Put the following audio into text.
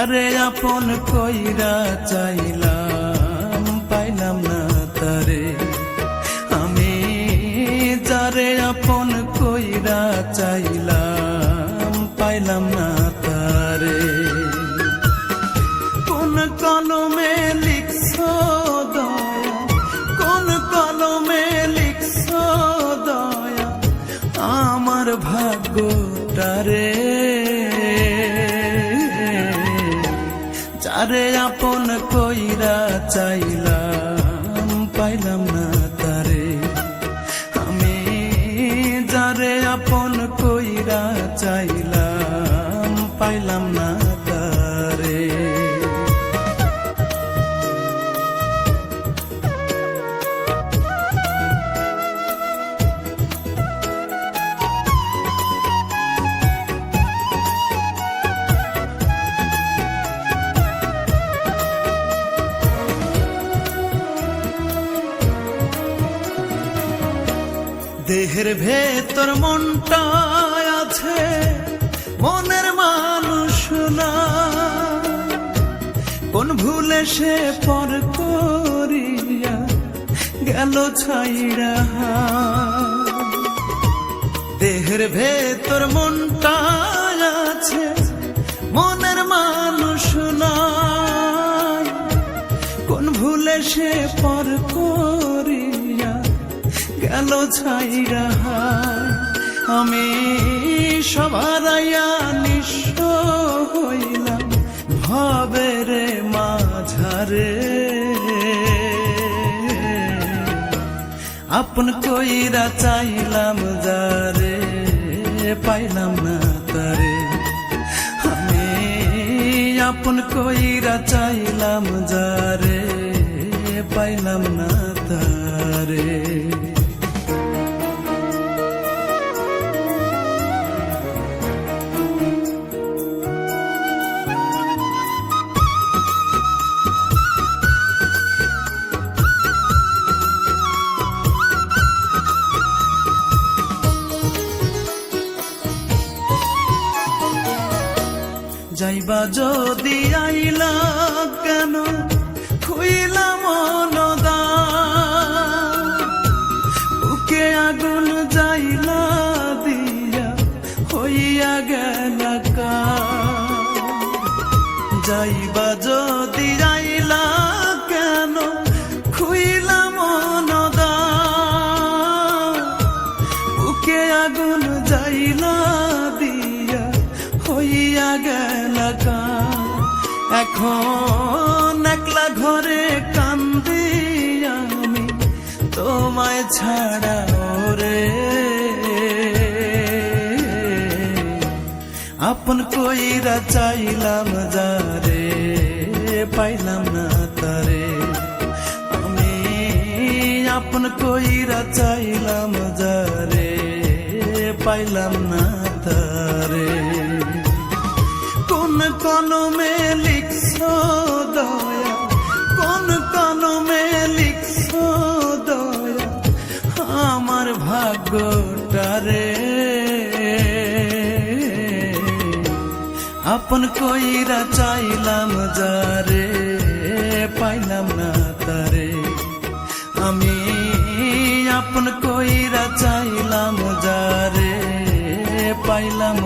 যারে আপন কইরা চাইলাম, পাইলাম না তারে। আমি যারে আপন কইরা চাইলাম, পাইলাম না তারে। কোন কলমে লিখছ দয়া? কোন কলমে লিখছ দয়া? আমার ভাগ্যটারে যারে আপন কইরা চাইলাম, পাইলাম না তারে। আমি যারে আপন কইরা চাইলাম, পাইলাম না তারে। দেহের ভেতর মনটা আছে, মনের মানুষ না। কোন ভুলে সে পর করিয়া গেল ছাইরা দেহের ভেতর মনটা আছে, মনের মানুষ না। কোন ভুলে সে পর করিয়া গেল ছাইরা আমি সবার নিঃস্ব হইলাম ভবের মাঝারে। আপন কইরা চাইলাম যারে, পাইলাম না তারে। আমি আপন কইরা চাইলাম যারে, পাইলাম না তারে। যাইবা যদি আইলা কেন? খুইলা নদা বুকে আগুন যাইলা দিয়া হইয়া গেল যাইবা যদি আইলা কেন? খুইলা নদা বুকে আগুন যাইলা দিয়া হইয়া গেল। এখন একলা ঘরে কান্দি আমি, তোমায় ছাড়া রে আপন কইরা চাইলাম যারে, পাইলাম না তারে। আমি আপন কইরা চাইলাম যারে, পাইলাম না তারে। কলমে লিখছো দয়া? কোন কলমে লিখছো দয়া? আমার ভাগ্যটারে আপন কইরা চাইলাম যারে পাইলাম না তারে আমি আপন কইরা চাইলাম যারে পাইলাম